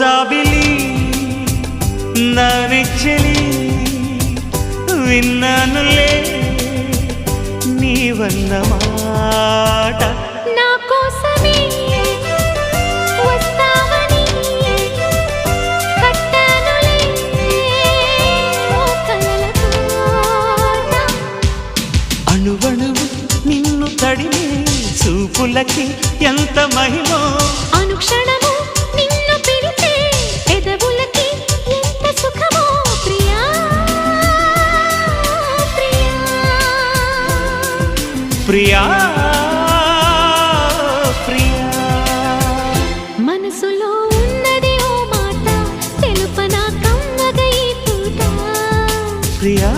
జాబిలి నా నెచ్చలి విన్నానులే నీవన్న మాట. నా కోసమే అణువణువు నిన్ను తడిమే చూపులకి ఎంత మహిమో. అనుక్షణము ప్రియా ప్రియా. మనసులో ఉన్నది ఓ మాట తెలుపనా కమ్మగ ఈ పూట ప్రియా.